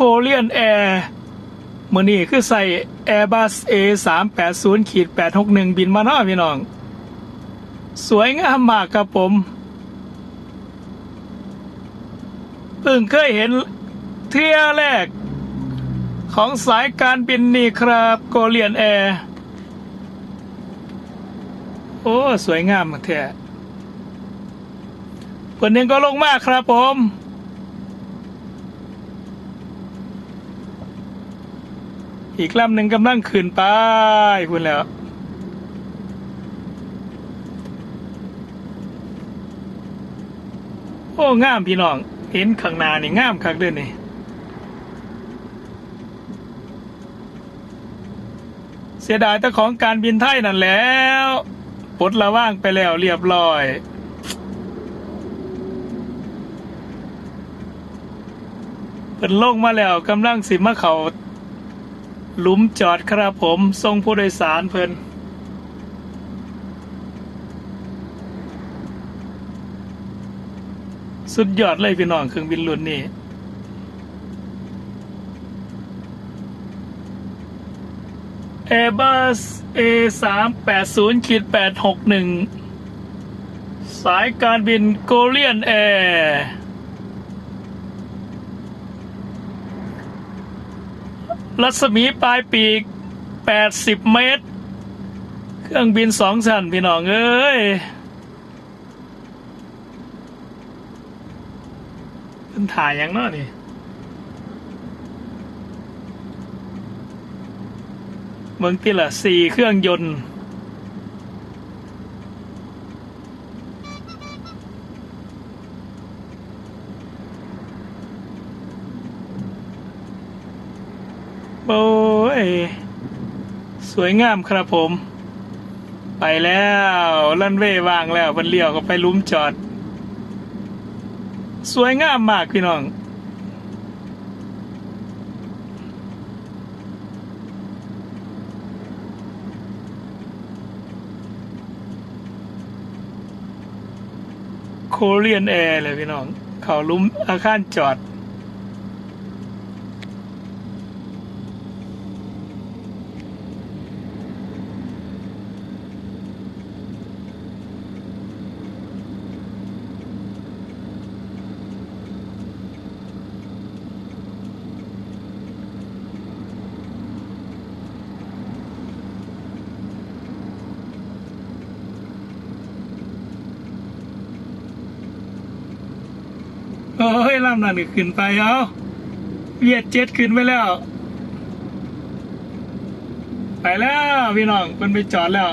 โคเรียนแอร์มือนี้คือใส่ Airbus A 3 8 0ขีด861 บินมานาะพี่น้อง สวยงามมากครับผม เพิ่งเคยเห็นเที่ยแรก ของสายการบินนี่ครับโกเลียนแอร์ โอ้ สวยงามมากแท้เพิ่นยังก็ลงมากครับผม อีกลำหนึ่งกำลังขึ้นไปคุณแล้วโอ้งามพี่น้อง เห็นข้างหน้านี่งามคักเด้อนี่เสียดายแต่ของการบินไทยนั่นแล้วปลดละว่างไปแล้วเรียบร้อยเพิ่นลงมาแล้วกำลังสิมาเขา หลุมจอดครับผมส่งผู้โดยสารเพิ่นสุดยอดเลยพี่น้องเครื่องบินรุ่นนี้ Airbus A 3 8 0ขีด861สายการบินโกเลียนแอร์ รัศมีปลายปีก 80 เมตร เครื่องบินสองชั้นพี่น้องเอ้ยเป็นถ่ายยังเนาะนี่เมืองที่ละสี่เครื่องยนต์ โอ้ ย สวยงามครับผม ไปแล้วลันเวย์วางแล้วมันเลี้ยวก็ไปลุ้มจอด สวยงามมากพี่น้องโคเรียนแอร์เลยพี่น้อง เขาลุ้มอาคารจอด โอ้ยลำนั่นก็ขึ้นไปเอาเวียดเจ็ดขึ้นไปแล้ว ไปแล้วพี่น้องมันไปจอดแล้ว